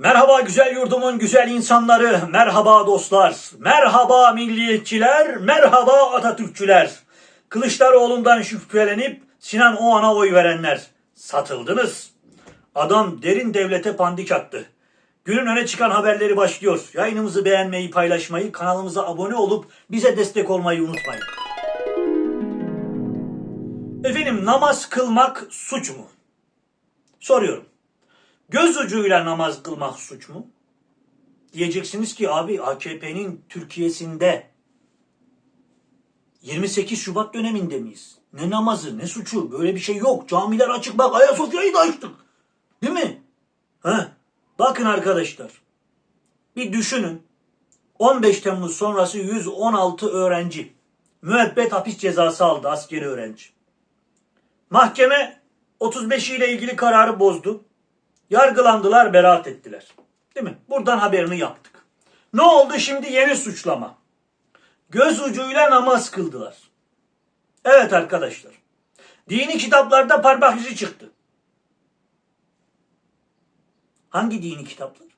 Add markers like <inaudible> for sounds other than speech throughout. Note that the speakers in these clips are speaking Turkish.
Merhaba güzel yurdumun güzel insanları, merhaba dostlar, merhaba milliyetçiler, merhaba Atatürkçüler. Kılıçdaroğlu'ndan şüphelenip Sinan Oğan'a oy verenler, satıldınız. Adam derin devlete pandik attı. Günün öne çıkan haberleri başlıyor. Yayınımızı beğenmeyi, paylaşmayı, kanalımıza abone olup bize destek olmayı unutmayın. Efendim namaz kılmak suç mu? Soruyorum. Göz ucuyla namaz kılmak suç mu? Diyeceksiniz ki abi AKP'nin Türkiye'sinde 28 Şubat döneminde miyiz? Ne namazı ne suçu böyle bir şey yok. Camiler açık bak Ayasofya'yı da açtık. Değil mi? Ha? Bakın arkadaşlar. Bir düşünün. 15 Temmuz sonrası 116 öğrenci müebbet hapis cezası aldı askeri öğrenci. Mahkeme 35 ile ilgili kararı bozdu. Yargılandılar, beraat ettiler. Değil mi? Buradan haberini yaptık. Ne oldu şimdi yeni suçlama? Göz ucuyla namaz kıldılar. Evet arkadaşlar. Dini kitaplarda parmak izi çıktı. Hangi dini kitaplar?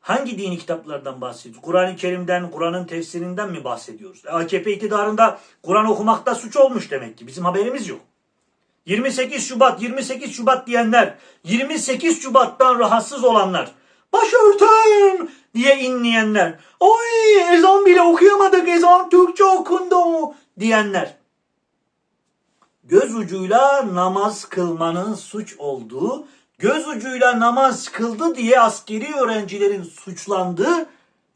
Hangi dini kitaplardan bahsediyoruz? Kur'an-ı Kerim'den, Kur'an'ın tefsirinden mi bahsediyoruz? E, AKP iktidarında Kur'an okumakta suç olmuş demek ki. Bizim haberimiz yok. 28 Şubat, 28 Şubat diyenler, 28 Şubat'tan rahatsız olanlar, başörtüm diye inleyenler, oy ezan bile okuyamadık, ezan Türkçe okundu diyenler. Göz ucuyla namaz kılmanın suç olduğu, göz ucuyla namaz kıldı diye askeri öğrencilerin suçlandığı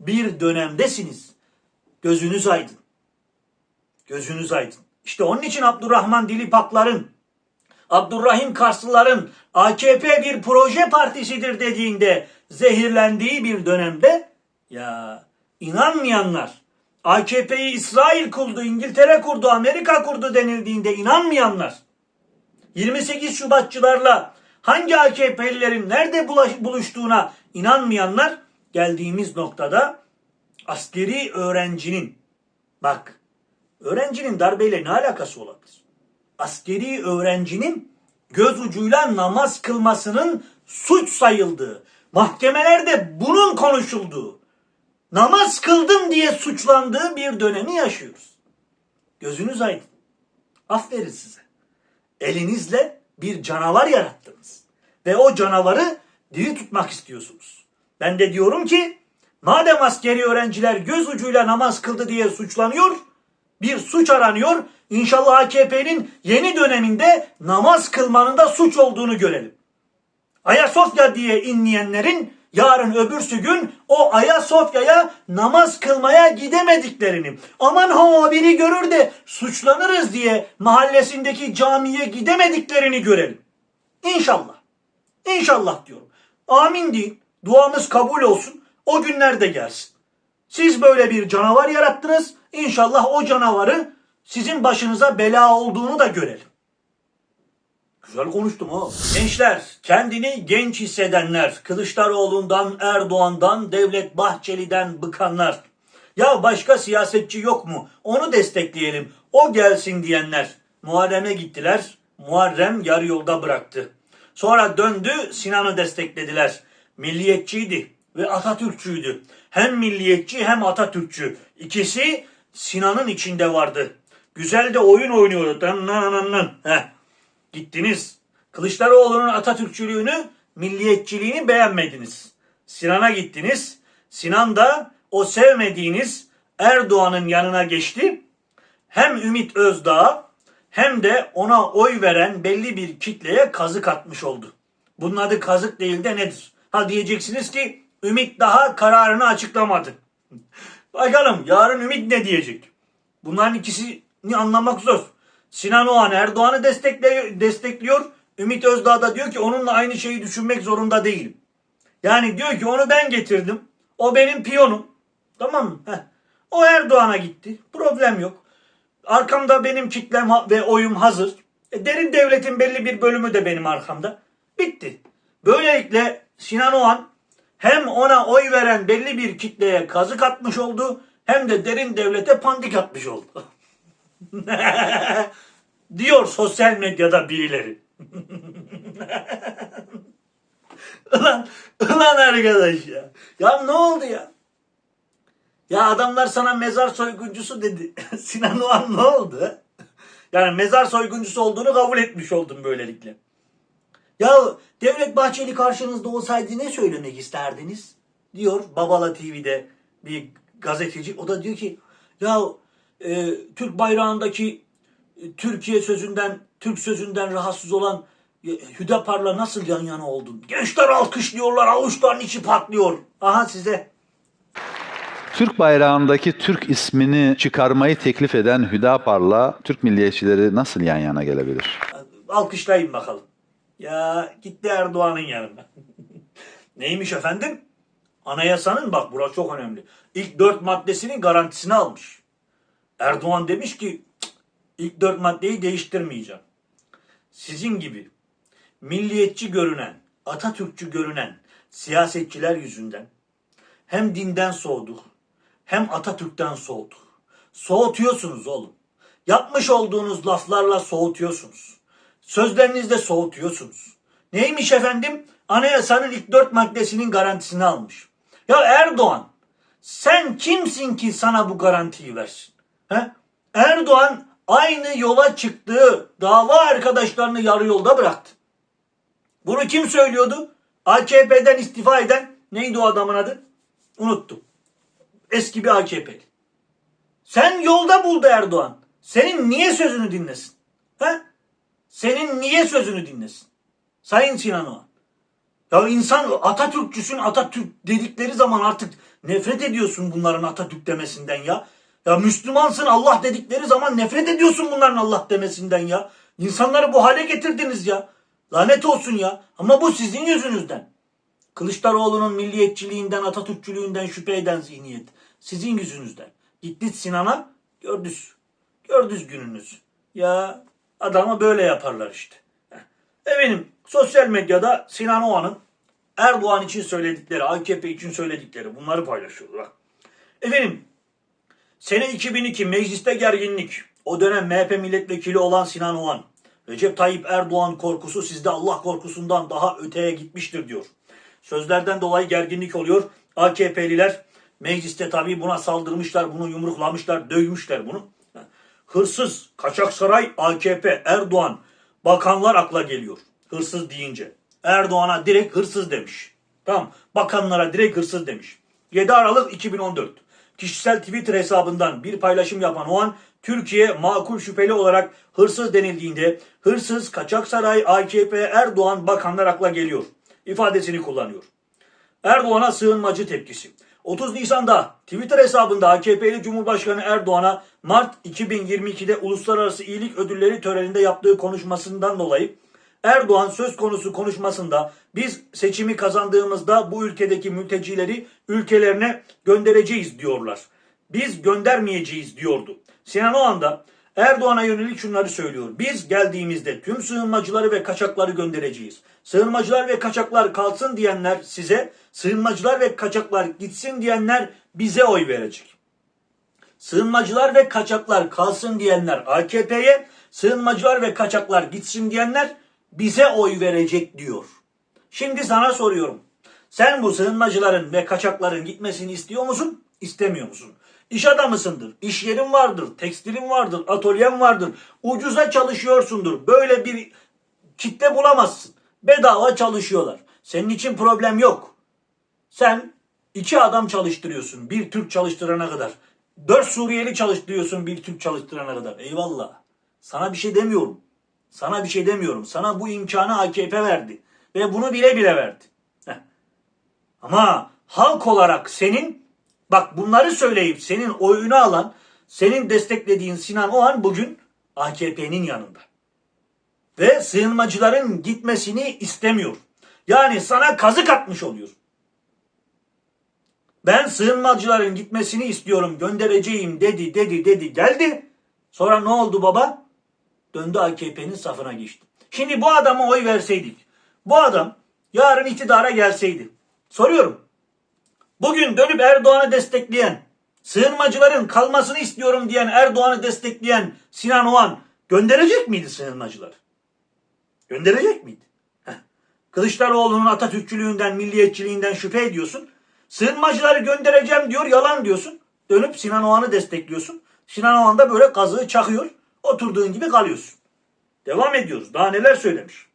bir dönemdesiniz. Gözünüz aydın. Gözünüz aydın. İşte onun için Abdurrahman Dilipakların, Abdurrahim Karslıların AKP bir proje partisidir dediğinde zehirlendiği bir dönemde ya inanmayanlar AKP'yi İsrail kurdu, İngiltere kurdu, Amerika kurdu denildiğinde inanmayanlar 28 Şubatçılarla hangi AKP'lilerin nerede buluştuğuna inanmayanlar geldiğimiz noktada askeri öğrencinin bak öğrencinin darbeyle ne alakası olabilir? Askeri öğrencinin göz ucuyla namaz kılmasının suç sayıldığı, mahkemelerde bunun konuşulduğu, namaz kıldım diye suçlandığı bir dönemi yaşıyoruz. Gözünüz aydın. Aferin size. Elinizle bir canavar yarattınız. Ve o canavarı diri tutmak istiyorsunuz. Ben de diyorum ki madem askeri öğrenciler göz ucuyla namaz kıldı diye suçlanıyor, bir suç aranıyor. İnşallah AKP'nin yeni döneminde namaz kılmanın da suç olduğunu görelim. Ayasofya diye inleyenlerin yarın öbürsü gün o Ayasofya'ya namaz kılmaya gidemediklerini, aman ha biri görür de suçlanırız diye mahallesindeki camiye gidemediklerini görelim. İnşallah. İnşallah diyorum. Amin deyin. Duamız kabul olsun. O günler de gelsin. Siz böyle bir canavar yarattınız. İnşallah o canavarı sizin başınıza bela olduğunu da görelim. Güzel konuştum ha. Gençler, kendini genç hissedenler, Kılıçdaroğlu'ndan, Erdoğan'dan, Devlet Bahçeli'den bıkanlar. Ya başka siyasetçi yok mu? Onu destekleyelim. O gelsin diyenler. Muharrem'e gittiler. Muharrem yarı yolda bıraktı. Sonra döndü Sinan'ı desteklediler. Milliyetçiydi ve Atatürkçüydü. Hem milliyetçi hem Atatürkçü. İkisi Sinan'ın içinde vardı. Güzel de oyun oynuyordu. Dın nın nın nın. Heh. Gittiniz. Kılıçdaroğlu'nun Atatürkçülüğünü, milliyetçiliğini beğenmediniz. Sinan'a gittiniz. Sinan da o sevmediğiniz Erdoğan'ın yanına geçti. Hem Ümit Özdağ hem de ona oy veren belli bir kitleye kazık atmış oldu. Bunun adı kazık değil de nedir? Ha diyeceksiniz ki Ümit daha kararını açıklamadı. <laughs> Bakalım yarın Ümit ne diyecek? Bunların ikisini anlamak zor. Sinan Oğan Erdoğan'ı destekliyor. Ümit Özdağ da diyor ki onunla aynı şeyi düşünmek zorunda değilim. Yani diyor ki onu ben getirdim. O benim piyonum. Tamam mı? Heh. O Erdoğan'a gitti. Problem yok. Arkamda benim kitlem ve oyum hazır. E, derin devletin belli bir bölümü de benim arkamda. Bitti. Böylelikle Sinan Oğan hem ona oy veren belli bir kitleye kazık atmış oldu hem de derin devlete pandik atmış oldu. <laughs> <laughs> Diyor sosyal medyada birileri. <laughs> ulan, ulan arkadaş ya. Ya ne oldu ya? Ya adamlar sana mezar soyguncusu dedi. <laughs> Sinan Oğan ne oldu? Yani mezar soyguncusu olduğunu kabul etmiş oldum böylelikle. Ya Devlet Bahçeli karşınızda olsaydı ne söylemek isterdiniz? Diyor Babala TV'de bir gazeteci. O da diyor ki ya e, Türk bayrağındaki e, Türkiye sözünden, Türk sözünden rahatsız olan e, Hüdapar'la nasıl yan yana oldun? Gençler alkışlıyorlar, avuçların içi patlıyor. Aha size. Türk bayrağındaki Türk ismini çıkarmayı teklif eden Hüdapar'la Türk milliyetçileri nasıl yan yana gelebilir? Alkışlayın bakalım. Ya gitti Erdoğan'ın yanına. <laughs> Neymiş efendim? Anayasanın bak burası çok önemli. İlk dört maddesinin garantisini almış. Erdoğan demiş ki "Cık, ilk dört maddeyi değiştirmeyeceğim. Sizin gibi milliyetçi görünen, Atatürkçü görünen siyasetçiler yüzünden hem dinden soğuduk hem Atatürk'ten soğuduk. Soğutuyorsunuz oğlum. Yapmış olduğunuz laflarla soğutuyorsunuz. Sözlerinizle soğutuyorsunuz. Neymiş efendim? Anayasanın ilk dört maddesinin garantisini almış. Ya Erdoğan sen kimsin ki sana bu garantiyi versin? He? Erdoğan aynı yola çıktığı dava arkadaşlarını yarı yolda bıraktı. Bunu kim söylüyordu? AKP'den istifa eden neydi o adamın adı? Unuttum. Eski bir AKP'li. Sen yolda buldu Erdoğan. Senin niye sözünü dinlesin? He? Senin niye sözünü dinlesin? Sayın Sinan Oğan. Ya insan Atatürkçüsün Atatürk dedikleri zaman artık nefret ediyorsun bunların Atatürk demesinden ya. Ya Müslümansın Allah dedikleri zaman nefret ediyorsun bunların Allah demesinden ya. İnsanları bu hale getirdiniz ya. Lanet olsun ya. Ama bu sizin yüzünüzden. Kılıçdaroğlu'nun milliyetçiliğinden, Atatürkçülüğünden şüphe eden zihniyet. Sizin yüzünüzden. Gittiniz Sinan'a gördünüz. Gördünüz gününüz. Ya adama böyle yaparlar işte. Efendim sosyal medyada Sinan Oğan'ın Erdoğan için söyledikleri, AKP için söyledikleri bunları paylaşıyorlar. Efendim sene 2002 mecliste gerginlik. O dönem MHP milletvekili olan Sinan Oğan. Recep Tayyip Erdoğan korkusu sizde Allah korkusundan daha öteye gitmiştir diyor. Sözlerden dolayı gerginlik oluyor. AKP'liler mecliste tabii buna saldırmışlar, bunu yumruklamışlar, dövmüşler bunu. Hırsız, kaçak saray, AKP, Erdoğan, bakanlar akla geliyor. Hırsız deyince. Erdoğan'a direkt hırsız demiş. Tamam. Bakanlara direkt hırsız demiş. 7 Aralık 2014. Kişisel Twitter hesabından bir paylaşım yapan o an Türkiye makul şüpheli olarak hırsız denildiğinde hırsız, kaçak saray, AKP, Erdoğan bakanlar akla geliyor. ifadesini kullanıyor. Erdoğan'a sığınmacı tepkisi. 30 Nisan'da Twitter hesabında AKP'li Cumhurbaşkanı Erdoğan'a Mart 2022'de Uluslararası İyilik Ödülleri töreninde yaptığı konuşmasından dolayı Erdoğan söz konusu konuşmasında biz seçimi kazandığımızda bu ülkedeki mültecileri ülkelerine göndereceğiz diyorlar. Biz göndermeyeceğiz diyordu. Sinan Oğan da Erdoğan'a yönelik şunları söylüyor. Biz geldiğimizde tüm sığınmacıları ve kaçakları göndereceğiz. Sığınmacılar ve kaçaklar kalsın diyenler size, sığınmacılar ve kaçaklar gitsin diyenler bize oy verecek. Sığınmacılar ve kaçaklar kalsın diyenler AKP'ye, sığınmacılar ve kaçaklar gitsin diyenler bize oy verecek diyor. Şimdi sana soruyorum. Sen bu sığınmacıların ve kaçakların gitmesini istiyor musun? İstemiyor musun? İş adamısındır, iş yerin vardır, tekstilin vardır, atölyen vardır, ucuza çalışıyorsundur. Böyle bir kitle bulamazsın. Bedava çalışıyorlar. Senin için problem yok. Sen iki adam çalıştırıyorsun bir Türk çalıştırana kadar. Dört Suriyeli çalıştırıyorsun bir Türk çalıştırana kadar. Eyvallah. Sana bir şey demiyorum. Sana bir şey demiyorum. Sana bu imkanı AKP verdi. Ve bunu bile bile verdi. Heh. Ama halk olarak senin bak bunları söyleyip senin oyunu alan, senin desteklediğin Sinan Oğan bugün AKP'nin yanında. Ve sığınmacıların gitmesini istemiyor. Yani sana kazık atmış oluyor. Ben sığınmacıların gitmesini istiyorum, göndereceğim dedi, dedi, dedi, geldi. Sonra ne oldu baba? Döndü AKP'nin safına geçti. Şimdi bu adama oy verseydik, bu adam yarın iktidara gelseydi. Soruyorum. Bugün dönüp Erdoğan'ı destekleyen, sığınmacıların kalmasını istiyorum diyen Erdoğan'ı destekleyen Sinan Oğan gönderecek miydi sığınmacıları? Gönderecek miydi? Kılıçdaroğlu'nun Atatürkçülüğünden, milliyetçiliğinden şüphe ediyorsun. Sığınmacıları göndereceğim diyor, yalan diyorsun. Dönüp Sinan Oğan'ı destekliyorsun. Sinan Oğan da böyle kazığı çakıyor. Oturduğun gibi kalıyorsun. Devam ediyoruz. Daha neler söylemiş.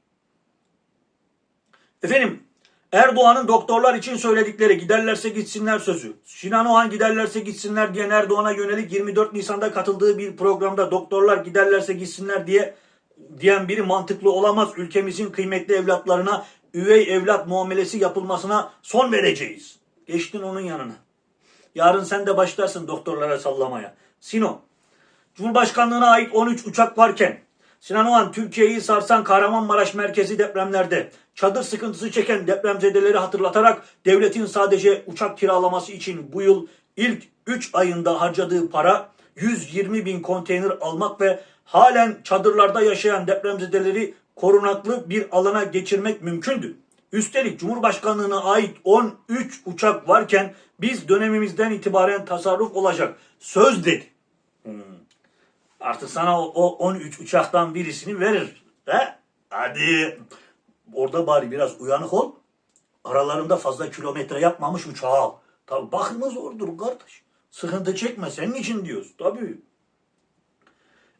Efendim Erdoğan'ın doktorlar için söyledikleri giderlerse gitsinler sözü. Sinan Oğan giderlerse gitsinler diyen Erdoğan'a yönelik 24 Nisan'da katıldığı bir programda doktorlar giderlerse gitsinler diye diyen biri mantıklı olamaz. Ülkemizin kıymetli evlatlarına üvey evlat muamelesi yapılmasına son vereceğiz. Geçtin onun yanına. Yarın sen de başlarsın doktorlara sallamaya. Sino, Cumhurbaşkanlığına ait 13 uçak varken Sinan Oğan Türkiye'yi sarsan Kahramanmaraş merkezi depremlerde çadır sıkıntısı çeken depremzedeleri hatırlatarak devletin sadece uçak kiralaması için bu yıl ilk 3 ayında harcadığı para 120 bin konteyner almak ve halen çadırlarda yaşayan depremzedeleri korunaklı bir alana geçirmek mümkündü. Üstelik Cumhurbaşkanlığına ait 13 uçak varken biz dönemimizden itibaren tasarruf olacak söz dedi. Artık sana o, o 13 uçaktan birisini verir. He? Hadi. Orada bari biraz uyanık ol. Aralarında fazla kilometre yapmamış uçağı al. Tabii bakımı zordur kardeş. Sıkıntı çekme senin için diyoruz. Tabii.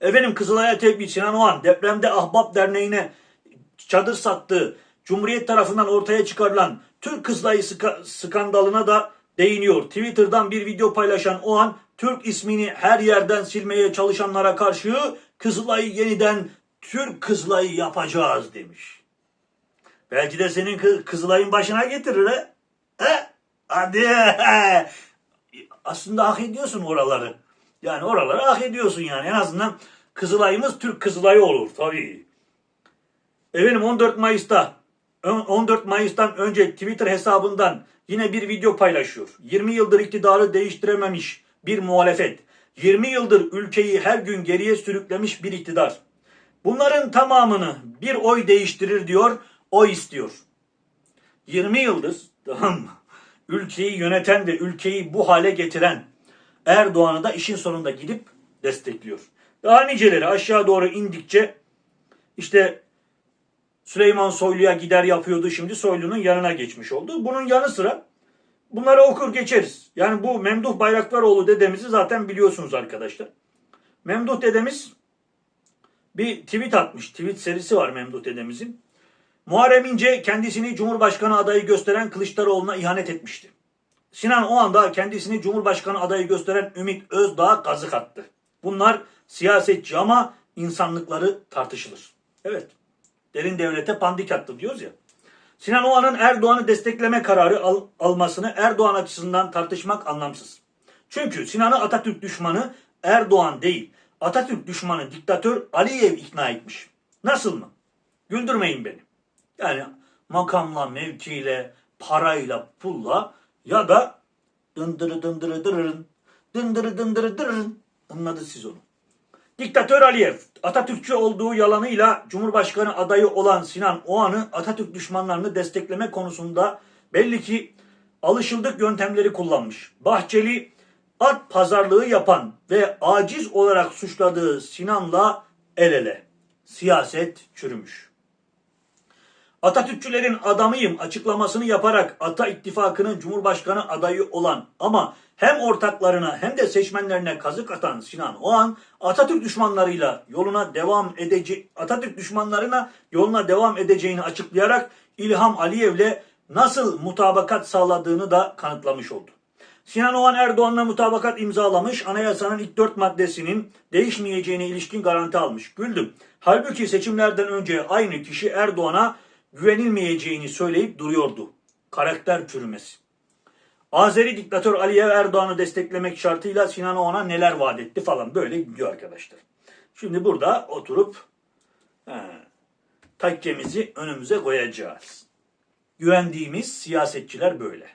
Efendim Kızılay'a tepki Sinan Oğan depremde Ahbap Derneği'ne çadır sattığı Cumhuriyet tarafından ortaya çıkarılan Türk Kızılayı skandalına da değiniyor. Twitter'dan bir video paylaşan o an Türk ismini her yerden silmeye çalışanlara karşı Kızılay'ı yeniden Türk Kızılay'ı yapacağız demiş. Belki de senin kı- Kızılay'ın başına getirir he? He? Hadi. <laughs> Aslında hak ediyorsun oraları. Yani oraları hak ediyorsun yani. En azından Kızılay'ımız Türk Kızılay'ı olur tabii. Efendim 14 Mayıs'ta 14 Mayıs'tan önce Twitter hesabından yine bir video paylaşıyor. 20 yıldır iktidarı değiştirememiş bir muhalefet. 20 yıldır ülkeyi her gün geriye sürüklemiş bir iktidar. Bunların tamamını bir oy değiştirir diyor, o istiyor. 20 yıldır tamam mı? Ülkeyi yöneten ve ülkeyi bu hale getiren Erdoğan'ı da işin sonunda gidip destekliyor. Daha niceleri aşağı doğru indikçe işte Süleyman Soylu'ya gider yapıyordu şimdi Soylu'nun yanına geçmiş oldu. Bunun yanı sıra bunları okur geçeriz. Yani bu Memduh Bayraktaroğlu dedemizi zaten biliyorsunuz arkadaşlar. Memduh dedemiz bir tweet atmış. Tweet serisi var Memduh dedemizin. Muharrem İnce kendisini Cumhurbaşkanı adayı gösteren Kılıçdaroğlu'na ihanet etmişti. Sinan o anda kendisini Cumhurbaşkanı adayı gösteren Ümit Özdağ'a kazık attı. Bunlar siyasetçi ama insanlıkları tartışılır. Evet. Derin devlete pandik attı diyoruz ya. Sinan Oğan'ın Erdoğan'ı destekleme kararı al- almasını Erdoğan açısından tartışmak anlamsız. Çünkü Sinan'ı Atatürk düşmanı Erdoğan değil, Atatürk düşmanı diktatör Aliyev ikna etmiş. Nasıl mı? Güldürmeyin beni. Yani makamla, mevkiyle, parayla, pulla ya da dındırı dındırı dırırın, dındırı dındırı dırırın. Anladınız siz onu. Diktatör Aliyev, Atatürkçü olduğu yalanıyla Cumhurbaşkanı adayı olan Sinan Oğan'ı Atatürk düşmanlarını destekleme konusunda belli ki alışıldık yöntemleri kullanmış. Bahçeli at pazarlığı yapan ve aciz olarak suçladığı Sinan'la el ele. Siyaset çürümüş. Atatürkçülerin adamıyım açıklamasını yaparak Ata İttifakı'nın Cumhurbaşkanı adayı olan ama hem ortaklarına hem de seçmenlerine kazık atan Sinan Oğan Atatürk düşmanlarıyla yoluna devam edece Atatürk düşmanlarına yoluna devam edeceğini açıklayarak İlham Aliyev'le nasıl mutabakat sağladığını da kanıtlamış oldu. Sinan Oğan Erdoğan'la mutabakat imzalamış, anayasanın ilk dört maddesinin değişmeyeceğine ilişkin garanti almış. Güldüm. Halbuki seçimlerden önce aynı kişi Erdoğan'a güvenilmeyeceğini söyleyip duruyordu. Karakter çürümesi. Azeri diktatör Aliyev Erdoğan'ı desteklemek şartıyla Sinan Oğan'a neler vaat etti falan böyle gidiyor arkadaşlar. Şimdi burada oturup he, takkemizi önümüze koyacağız. Güvendiğimiz siyasetçiler böyle.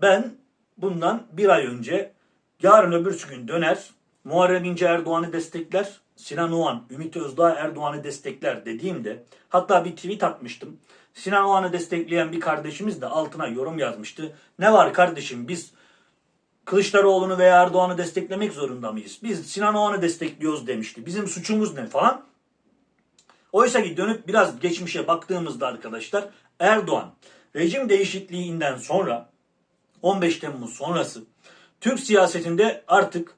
Ben bundan bir ay önce yarın öbürsü gün döner Muharrem İnce Erdoğan'ı destekler. Sinan Oğan, Ümit Özdağ Erdoğan'ı destekler dediğimde hatta bir tweet atmıştım. Sinan Oğan'ı destekleyen bir kardeşimiz de altına yorum yazmıştı. Ne var kardeşim biz Kılıçdaroğlu'nu veya Erdoğan'ı desteklemek zorunda mıyız? Biz Sinan Oğan'ı destekliyoruz demişti. Bizim suçumuz ne falan. Oysa ki dönüp biraz geçmişe baktığımızda arkadaşlar Erdoğan rejim değişikliğinden sonra 15 Temmuz sonrası Türk siyasetinde artık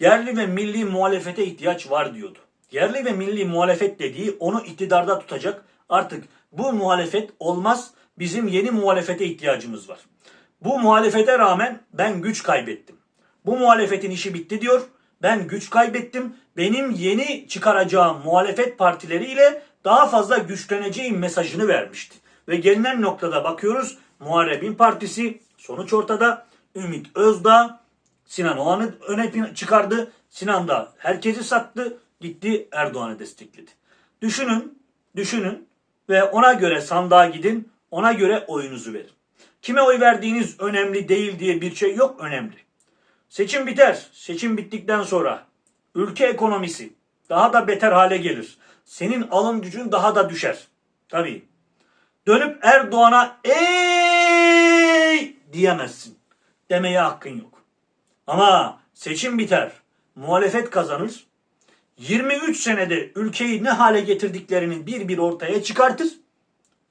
yerli ve milli muhalefete ihtiyaç var diyordu. Yerli ve milli muhalefet dediği onu iktidarda tutacak. Artık bu muhalefet olmaz. Bizim yeni muhalefete ihtiyacımız var. Bu muhalefete rağmen ben güç kaybettim. Bu muhalefetin işi bitti diyor. Ben güç kaybettim. Benim yeni çıkaracağım muhalefet partileriyle daha fazla güçleneceğim mesajını vermişti. Ve gelinen noktada bakıyoruz. Muharrebin partisi sonuç ortada. Ümit Özdağ Sinan Oğan'ı öne çıkardı. Sinan da herkesi sattı. Gitti Erdoğan'ı destekledi. Düşünün, düşünün ve ona göre sandığa gidin. Ona göre oyunuzu verin. Kime oy verdiğiniz önemli değil diye bir şey yok önemli. Seçim biter. Seçim bittikten sonra ülke ekonomisi daha da beter hale gelir. Senin alım gücün daha da düşer. Tabii. Dönüp Erdoğan'a ey diyemezsin. Demeye hakkın yok. Ama seçim biter. Muhalefet kazanır. 23 senede ülkeyi ne hale getirdiklerinin bir bir ortaya çıkartır.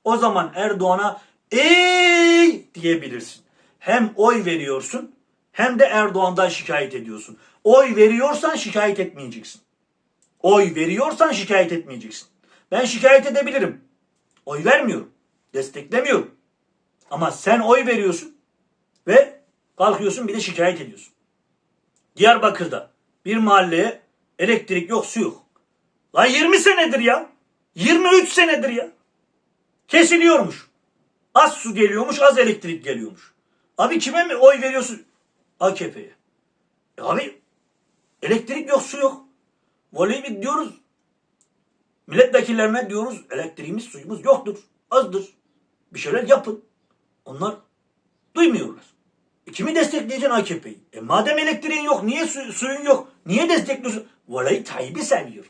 O zaman Erdoğan'a ey diyebilirsin. Hem oy veriyorsun hem de Erdoğan'dan şikayet ediyorsun. Oy veriyorsan şikayet etmeyeceksin. Oy veriyorsan şikayet etmeyeceksin. Ben şikayet edebilirim. Oy vermiyorum. Desteklemiyorum. Ama sen oy veriyorsun ve kalkıyorsun bir de şikayet ediyorsun. Diyarbakır'da bir mahalleye elektrik yok, su yok. Lan 20 senedir ya. 23 senedir ya. Kesiliyormuş. Az su geliyormuş, az elektrik geliyormuş. Abi kime mi oy veriyorsun? AKP'ye. E abi elektrik yok, su yok. Voley bir diyoruz. Milletvekillerine diyoruz elektriğimiz, suyumuz yoktur. Azdır. Bir şeyler yapın. Onlar duymuyorlar. E kimi destekleyeceksin AKP'yi? E madem elektriğin yok, niye su- suyun yok? Niye destekliyorsun? Vallahi Tayyip'i seviyor.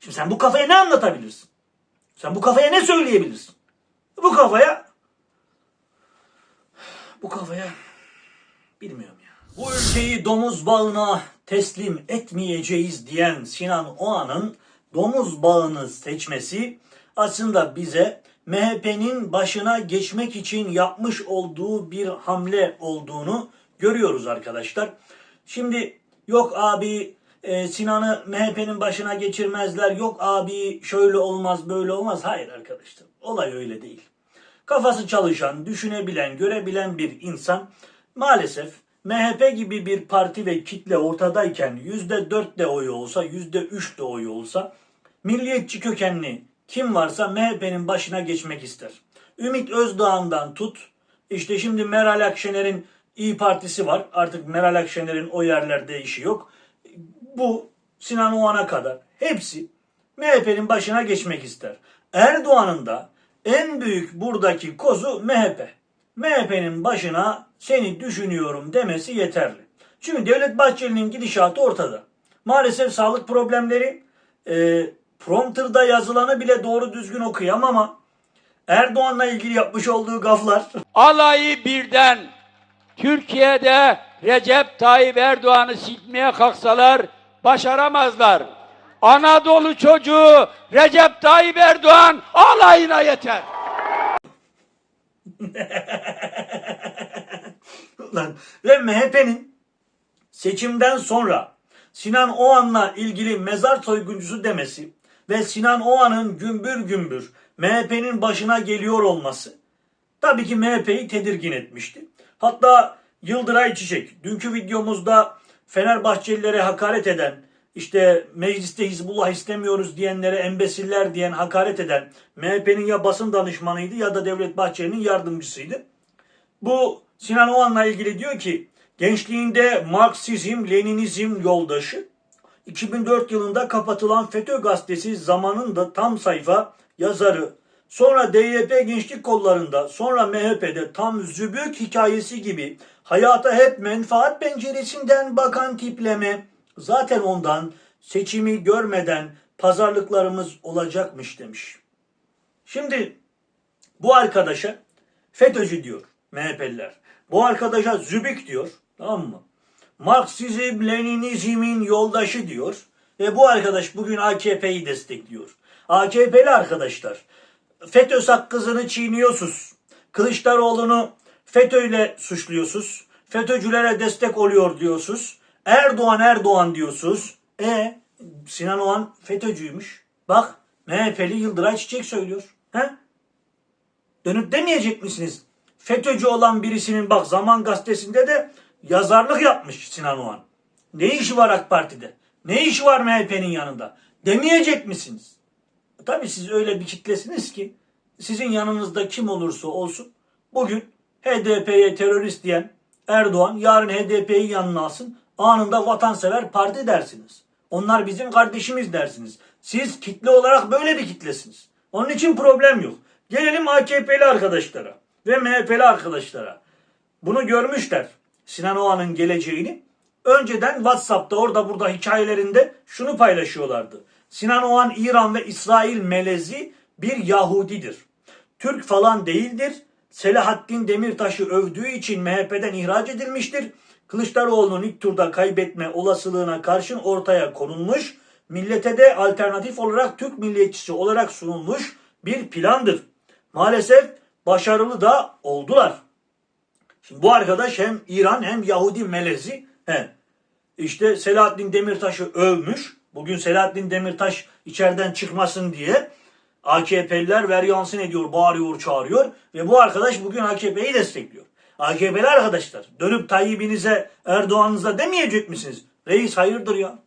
Şimdi sen bu kafaya ne anlatabilirsin? Sen bu kafaya ne söyleyebilirsin? Bu kafaya bu kafaya bilmiyorum ya. Bu ülkeyi domuz bağına teslim etmeyeceğiz diyen Sinan Oğan'ın domuz bağını seçmesi aslında bize MHP'nin başına geçmek için yapmış olduğu bir hamle olduğunu görüyoruz arkadaşlar. Şimdi yok abi e, Sinan'ı MHP'nin başına geçirmezler. Yok abi şöyle olmaz böyle olmaz. Hayır arkadaşlar olay öyle değil. Kafası çalışan, düşünebilen, görebilen bir insan maalesef MHP gibi bir parti ve kitle ortadayken %4 de oyu olsa, %3 de oyu olsa milliyetçi kökenli kim varsa MHP'nin başına geçmek ister. Ümit Özdağ'ından tut, işte şimdi Meral Akşener'in İyi Partisi var. Artık Meral Akşener'in o yerlerde işi yok. Bu Sinan Oğan'a kadar hepsi MHP'nin başına geçmek ister. Erdoğan'ın da en büyük buradaki kozu MHP. MHP'nin başına seni düşünüyorum demesi yeterli. Çünkü Devlet Bahçeli'nin gidişatı ortada. Maalesef sağlık problemleri e, prompterda yazılanı bile doğru düzgün okuyamam ama Erdoğan'la ilgili yapmış olduğu gaflar alayı birden Türkiye'de Recep Tayyip Erdoğan'ı silmeye kalksalar başaramazlar. Anadolu çocuğu Recep Tayyip Erdoğan alayına yeter. <laughs> Lan ve MHP'nin seçimden sonra Sinan Oğan'la ilgili mezar soyguncusu demesi ve Sinan Oğan'ın gümbür gümbür MHP'nin başına geliyor olması tabii ki MHP'yi tedirgin etmişti. Hatta Yıldıray Çiçek dünkü videomuzda Fenerbahçelilere hakaret eden işte mecliste Hizbullah istemiyoruz diyenlere embesiller diyen hakaret eden MHP'nin ya basın danışmanıydı ya da Devlet Bahçeli'nin yardımcısıydı. Bu Sinan Oğan'la ilgili diyor ki gençliğinde Marksizm, Leninizm yoldaşı 2004 yılında kapatılan FETÖ gazetesi zamanında tam sayfa yazarı sonra DYP gençlik kollarında sonra MHP'de tam zübük hikayesi gibi hayata hep menfaat penceresinden bakan tipleme zaten ondan seçimi görmeden pazarlıklarımız olacakmış demiş. Şimdi bu arkadaşa FETÖ'cü diyor MHP'liler. Bu arkadaşa zübük diyor. Tamam mı? Marksizm, Leninizmin yoldaşı diyor. Ve bu arkadaş bugün AKP'yi destekliyor. AKP'li arkadaşlar. FETÖ sakkızını çiğniyorsunuz. Kılıçdaroğlu'nu FETÖ'yle suçluyorsunuz. FETÖ'cülere destek oluyor diyorsunuz. Erdoğan Erdoğan diyorsunuz. E Sinan Oğan FETÖ'cüymüş. Bak MHP'li Yıldıray Çiçek söylüyor. He? Dönüp demeyecek misiniz? FETÖ'cü olan birisinin bak Zaman Gazetesi'nde de yazarlık yapmış Sinan Oğan. Ne işi var AK Parti'de? Ne işi var MHP'nin yanında? Demeyecek misiniz? Tabii siz öyle bir kitlesiniz ki sizin yanınızda kim olursa olsun bugün HDP'ye terörist diyen Erdoğan yarın HDP'yi yanına alsın anında vatansever parti dersiniz. Onlar bizim kardeşimiz dersiniz. Siz kitle olarak böyle bir kitlesiniz. Onun için problem yok. Gelelim AKP'li arkadaşlara ve MHP'li arkadaşlara. Bunu görmüşler. Sinan Oğan'ın geleceğini. Önceden WhatsApp'ta orada burada hikayelerinde şunu paylaşıyorlardı. Sinan Oğan İran ve İsrail melezi bir Yahudidir. Türk falan değildir. Selahattin Demirtaş'ı övdüğü için MHP'den ihraç edilmiştir. Kılıçdaroğlu'nun ilk turda kaybetme olasılığına karşın ortaya konulmuş, millete de alternatif olarak Türk milliyetçisi olarak sunulmuş bir plandır. Maalesef başarılı da oldular. Şimdi bu arkadaş hem İran hem Yahudi melezi. He. İşte Selahattin Demirtaş'ı övmüş. Bugün Selahattin Demirtaş içeriden çıkmasın diye AKP'liler veryansın ediyor, bağırıyor, çağırıyor. Ve bu arkadaş bugün AKP'yi destekliyor. AKP'li arkadaşlar dönüp Tayyip'inize, Erdoğan'ınıza demeyecek misiniz? Reis hayırdır ya?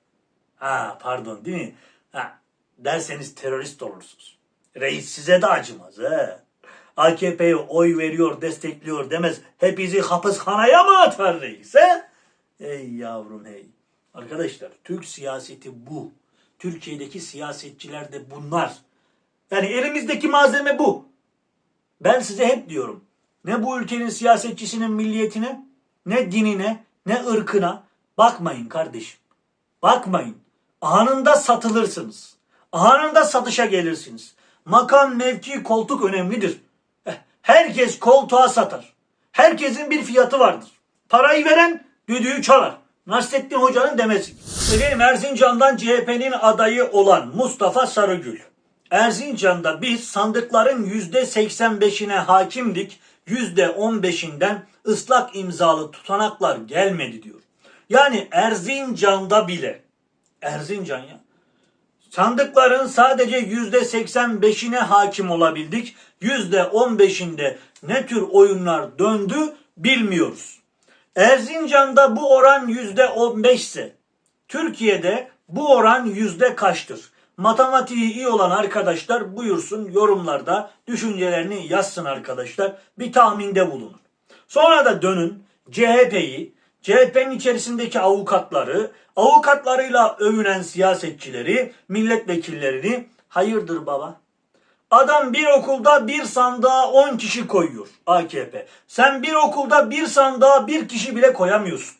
Ha pardon değil mi? Ha, derseniz terörist olursunuz. Reis size de acımaz. He. AKP'ye oy veriyor, destekliyor demez. Hepinizi hapıshanaya mı atar reis? He? Ey yavrum hey. Arkadaşlar Türk siyaseti bu. Türkiye'deki siyasetçiler de bunlar. Yani elimizdeki malzeme bu. Ben size hep diyorum. Ne bu ülkenin siyasetçisinin milliyetine, ne dinine, ne ırkına bakmayın kardeşim. Bakmayın. Anında satılırsınız. Anında satışa gelirsiniz. Makam, mevki, koltuk önemlidir. Eh, Herkes koltuğa satar. Herkesin bir fiyatı vardır. Parayı veren düdüğü çalar. Nasrettin Hoca'nın demesi. Efendim Erzincan'dan CHP'nin adayı olan Mustafa Sarıgül. Erzincan'da biz sandıkların %85'ine hakimdik, %15'inden ıslak imzalı tutanaklar gelmedi diyor. Yani Erzincan'da bile, Erzincan ya, Sandıkların sadece yüzde 85'ine hakim olabildik. Yüzde 15'inde ne tür oyunlar döndü bilmiyoruz. Erzincan'da bu oran yüzde 15 ise Türkiye'de bu oran yüzde kaçtır? Matematiği iyi olan arkadaşlar buyursun yorumlarda düşüncelerini yazsın arkadaşlar. Bir tahminde bulunun. Sonra da dönün CHP'yi, CHP'nin içerisindeki avukatları, avukatlarıyla övünen siyasetçileri, milletvekillerini hayırdır baba? Adam bir okulda bir sandığa 10 kişi koyuyor AKP. Sen bir okulda bir sandığa bir kişi bile koyamıyorsun.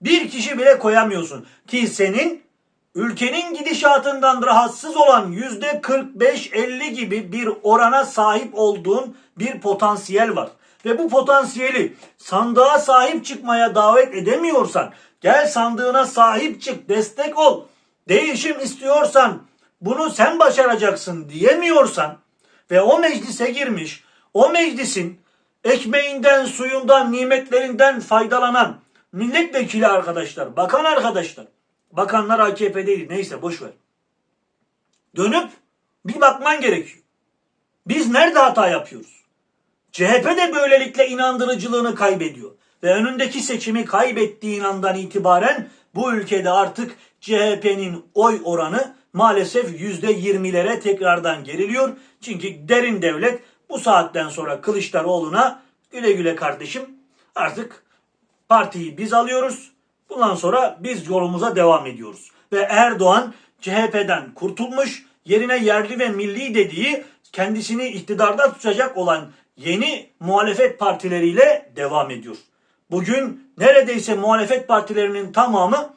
Bir kişi bile koyamıyorsun. Ki senin ülkenin gidişatından rahatsız olan yüzde 45-50 gibi bir orana sahip olduğun bir potansiyel var. Ve bu potansiyeli sandığa sahip çıkmaya davet edemiyorsan gel sandığına sahip çık destek ol. Değişim istiyorsan bunu sen başaracaksın diyemiyorsan ve o meclise girmiş o meclisin ekmeğinden, suyundan, nimetlerinden faydalanan milletvekili arkadaşlar, bakan arkadaşlar. Bakanlar AKP değil neyse boş ver. Dönüp bir bakman gerekiyor. Biz nerede hata yapıyoruz? CHP de böylelikle inandırıcılığını kaybediyor. Ve önündeki seçimi kaybettiği andan itibaren bu ülkede artık CHP'nin oy oranı maalesef %20'lere tekrardan geriliyor. Çünkü derin devlet bu saatten sonra Kılıçdaroğlu'na güle güle kardeşim artık partiyi biz alıyoruz. Bundan sonra biz yolumuza devam ediyoruz. Ve Erdoğan CHP'den kurtulmuş, yerine yerli ve milli dediği kendisini iktidarda tutacak olan yeni muhalefet partileriyle devam ediyor. Bugün neredeyse muhalefet partilerinin tamamı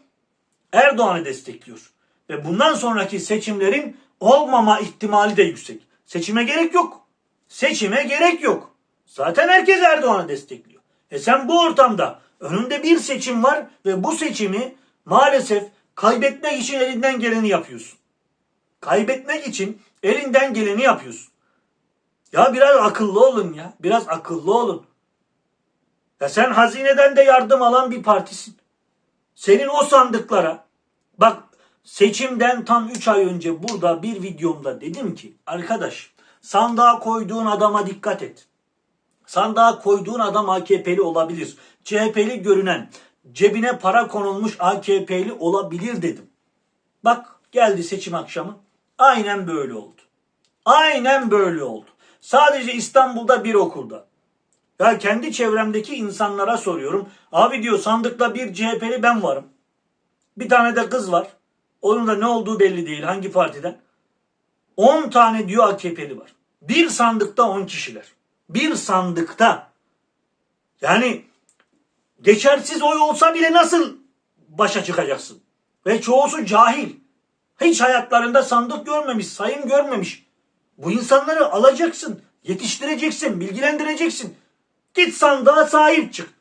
Erdoğan'ı destekliyor. Ve bundan sonraki seçimlerin olmama ihtimali de yüksek. Seçime gerek yok. Seçime gerek yok. Zaten herkes Erdoğan'ı destekliyor. E sen bu ortamda önünde bir seçim var ve bu seçimi maalesef kaybetmek için elinden geleni yapıyorsun. kaybetmek için elinden geleni yapıyorsun. Ya biraz akıllı olun ya. Biraz akıllı olun. Ya sen hazineden de yardım alan bir partisin. Senin o sandıklara bak seçimden tam 3 ay önce burada bir videomda dedim ki arkadaş sandığa koyduğun adama dikkat et. Sandığa koyduğun adam AKP'li olabilir. CHP'li görünen cebine para konulmuş AKP'li olabilir dedim. Bak geldi seçim akşamı. Aynen böyle oldu. Aynen böyle oldu. Sadece İstanbul'da bir okulda. Ya kendi çevremdeki insanlara soruyorum. Abi diyor sandıkta bir CHP'li ben varım. Bir tane de kız var. Onun da ne olduğu belli değil. Hangi partiden? 10 tane diyor AKP'li var. Bir sandıkta 10 kişiler. Bir sandıkta. Yani geçersiz oy olsa bile nasıl başa çıkacaksın? Ve çoğusu cahil. Hiç hayatlarında sandık görmemiş, sayım görmemiş. Bu insanları alacaksın, yetiştireceksin, bilgilendireceksin. Git sandığa sahip çık.